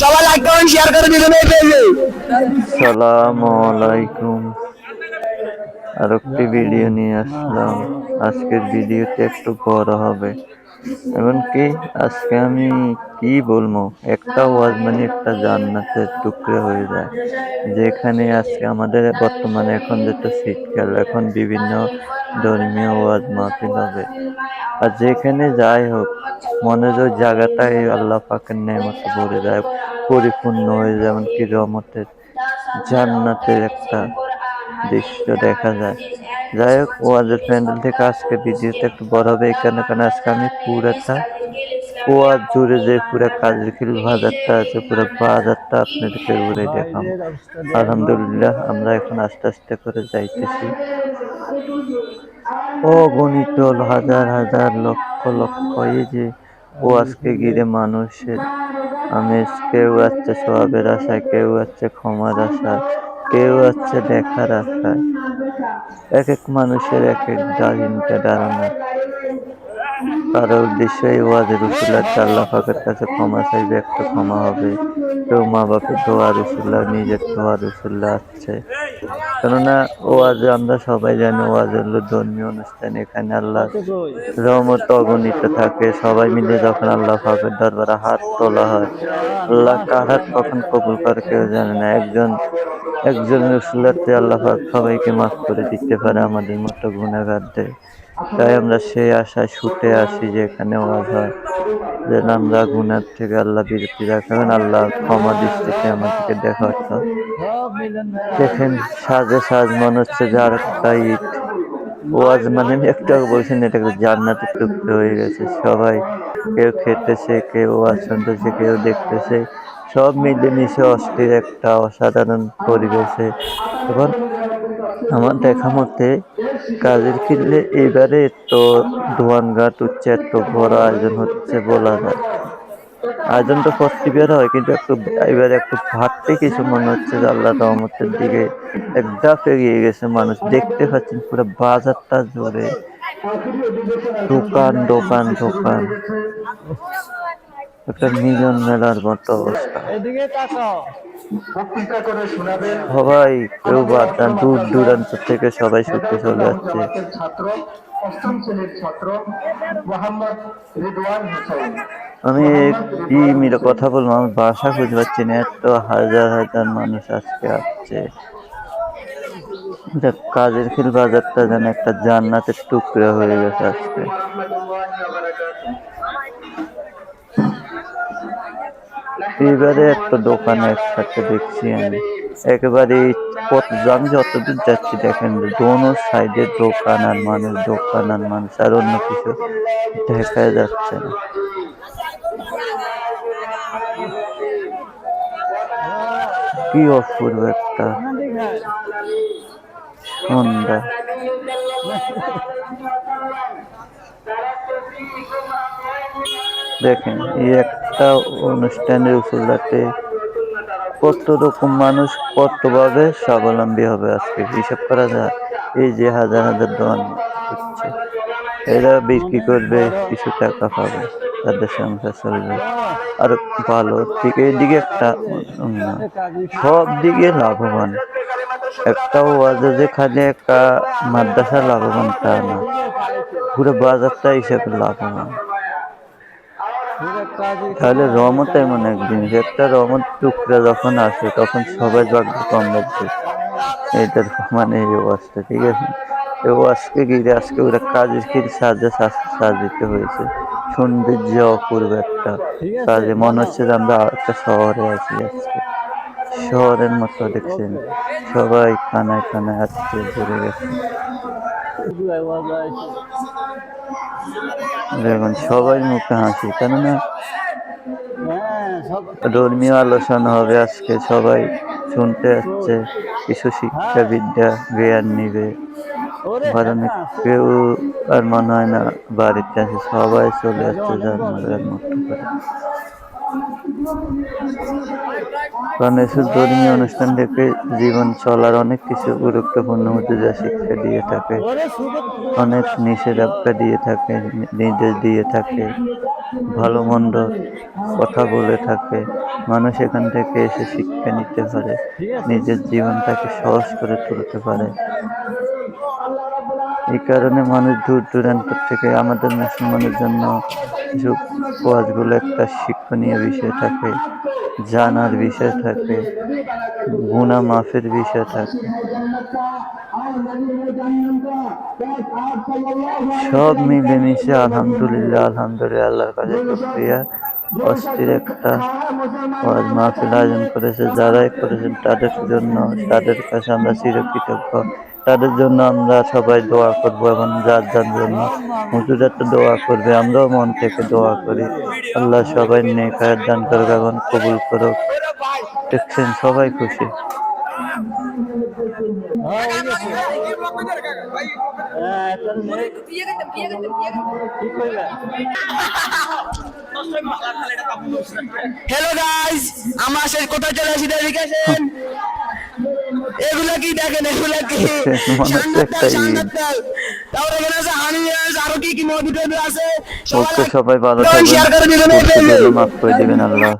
সবাই like comment share করে দিবেন এই পেজে সালামু আলাইকুম। আর একটি ভিডিও নিয়ে আসলাম। আজকের ভিডিওতে একটু বড় হবে। এমনকি আজকে আমি কি বলব? একটা ওয়াজ মানে একটা জান্নাতের টুকরো হয়ে যায়। যেখানে আজকে আমাদের বর্তমানে এখন যেটা শীতকাল, এখন বিভিন্ন ধর্মীয় ওয়াজ মাহফিল হবে। আর যেখানে যাই হোক মনোযোগ জায়গাটাই আল্লাহ পাকের নেমতে ভরে যায়। পরিপূর্ণ হয়ে যায়, এমনকি রহমতের জান্নাতের একটা দৃশ্য দেখা যায়। যাই হোক ওয়াজের প্যান্ডেল থেকে আজকে ভিডিওটা একটু বড় হবে এখানে কেন আজকে আমি পুরাটা ওয়াজ জুড়ে যে পুরা কাজের খিল বাজারটা আছে, পুরো বাজারটা আপনাদেরকে ঘুরে দেখাম আলহামদুলিল্লাহ, আমরা এখন আস্তে আস্তে করে যাইতেছি। ও গণিত, হাজার হাজার লক্ষ লক্ষ, এই যে ও আজকে ঘিরে মানুষের আমেজ। কেউ আছে সবের আশায়, কেউ আছে ক্ষমার আশায়, কেউ আছে দেখার আশায়। এক এক মানুষের এক এক দাহিনটা দাঁড়ানো। কারও উদ্দেশ্য এই ওয়াজের রসুল্লাহ আল্লাহ পাকের কাছে ক্ষমা চাইবে, একটা ক্ষমা হবে। কেউ মা বাপের দোয়া রসুল্লাহ নিজের দোয়া রসুল্লাহ আছে। কেননা ওয়াজ আমরা সবাই জানি ওয়াজ হলো ধর্মীয় অনুষ্ঠান, এখানে আল্লাহ রহমত অগণিত থাকে। সবাই মিলে যখন আল্লাহ পাকের দরবারে হাত তোলা হয়, আল্লাহ কার হাত কখন কবুল করে কেউ জানে না। একজন একজন রসুল্লাতে আল্লাহ পাক সবাইকে মাফ করে দিতে পারে আমাদের মতো গুণাগারদের তাই আমরা সেই আশায় ছুটে আসি যে এখানে ওয়াজ হয়। যেন আমরা গুণার থেকে আল্লাহ বিরতি রাখবেন, আল্লাহ ক্ষমা দৃষ্টিতে আমাদেরকে দেখা দেখেন সাজে সাজ মনে হচ্ছে যার একটা ওয়াজ মানে আমি একটু বলছেন এটা একটা জান্নাতের টুকরো হয়ে গেছে। সবাই কেউ খেতেছে, কেউ ওয়াজ শুনতেছে, কেউ দেখতেছে। সব মিলেমিশে অস্থির একটা অসাধারণ পরিবেশে। এবং আমার দেখা মতে, কাজের কিনলে এবারে তো দোয়ানঘাট হচ্ছে এত বড় আয়োজন হচ্ছে বলা যায়। আয়োজন তো প্রতিবার হয়, কিন্তু একটু এবারে একটু ভাবতে কিছু মনে হচ্ছে যে আল্লাহ রহমতের দিকে এক ধাপ এগিয়ে গেছে মানুষ। দেখতে পাচ্ছেন পুরো বাজারটা জোরে দোকান দোকান দোকান। একটা মিলন মেলার মতো অবস্থা। সবাই কেউ বাদ দূর দূরান্ত থেকে সবাই ছুটে চলে যাচ্ছে ছাত্র অষ্টম শ্রেণির ছাত্র মোহাম্মদ রিদওয়ান হোসেন। আমি কি মিলে কথা বলব আমি বাসা খুঁজে পাচ্ছি না এত হাজার হাজার মানুষ আজকে আসছে। এটা কাজের খিল বাজারটা যেন একটা জান্নাতের টুকরো হয়ে গেছে আজকে। এবারে একটা দোকানে একসাথে দেখছি আমি। একেবারে কত আমি যতদূর যাচ্ছি দেখেন, দোনো সাইডে দোকান আর মানুষ, দোকান আর মানুষ, আর অন্য কিছু দেখা যাচ্ছে না। কি অপূর্ব একটা সন্ধ্যা। দেখেন, এই একটা অনুষ্ঠানের উসুলাতে কত রকম মানুষ কতভাবে স্বাবলম্বী হবে আজকে? হিসাব করা যায়, এই যে হাজার হাজার দোকান হচ্ছে। এরা বিক্রি করবে, কিছু টাকা পাবে, তাদের সংসার চলবে। আর ভালো দিকে এদিকে একটা সব দিকে লাভবান। একটা ওয়াজে যে খালি একটা মাদ্রাসা লাভবান, তা না। পুরো বাজারটা হিসেবে লাভবান। তাহলে রহমত এমন এক জিনিস একটা রহমত টুকরা যখন আসে তখন সবাই ভাগ্য কম লাগছে এটার মানে এই অবস্থা ঠিক আছে? এই আজকে গিয়ে আজকে ওরা কাজের কি সাজে সাজিতে হয়েছে। সৌন্দর্য অপূর্ব একটা কাজে মনে হচ্ছে যে আমরা একটা শহরে আছি আজকে। শহরের মতো দেখছেন। সবাই কানায় কানায় আসছে ঘুরে গেছে। দেখুন সবাই মুখে হাসি কেননা ধর্মীয় আলোচনা হবে আজকে সবাই শুনতে আসছে কিছু শিক্ষা বিদ্যা জ্ঞান নিবে। কারণ কেউ আর মনে হয় না বাড়িতে আছে সবাই চলে আসছে জন্মের মতো করে এসব ধর্মীয় অনুষ্ঠান থেকে জীবন চলার অনেক কিছু গুরুত্বপূর্ণ যা শিক্ষা দিয়ে থাকে। অনেক নিষেধাজ্ঞা দিয়ে থাকে, নির্দেশ দিয়ে থাকে, ভালো মন্দ কথা বলে থাকে। মানুষ এখান থেকে এসে শিক্ষা নিতে পারে, নিজের জীবনটাকে সহজ করে তুলতে পারে। এই কারণে মানুষ দূর দূরান্ত থেকে আমাদের মুসলমানের জন্য এসব ওয়াজগুলো একটা শিক্ষণীয় বিষয় থাকে, জানার বিষয় থাকে গুণা মাফের বিষয় থাকে। সব মিলেমিশে আলহামদুলিল্লাহ আলহামদুলিল্লাহ, আল্লাহর কাছে শুক্রিয়া। অস্থির একটা মাহফিল আয়োজন করেছে, যারাই করেছেন তাদের জন্য, তাদের কাছে আমরা চিরকৃতজ্ঞ। তাদের জন্য আমরা সবাই দোয়া করব এবং যার যার জন্য একটা দোয়া করবে, আমরাও মন থেকে দোয়া করি। আল্লাহ সবাই নেকায়াত দান করুক এবং কবুল করুক। দেখছেন, সবাই খুশি। হ্যালো গাইস আমরা সেই কোথায় চলে আসি? দেখে আসেন এগুলা কি দেখেন? এগুলা কি? সবাই ভালো শেয়ার করে দিবেন মাফ করে দিবেন আল্লাহ।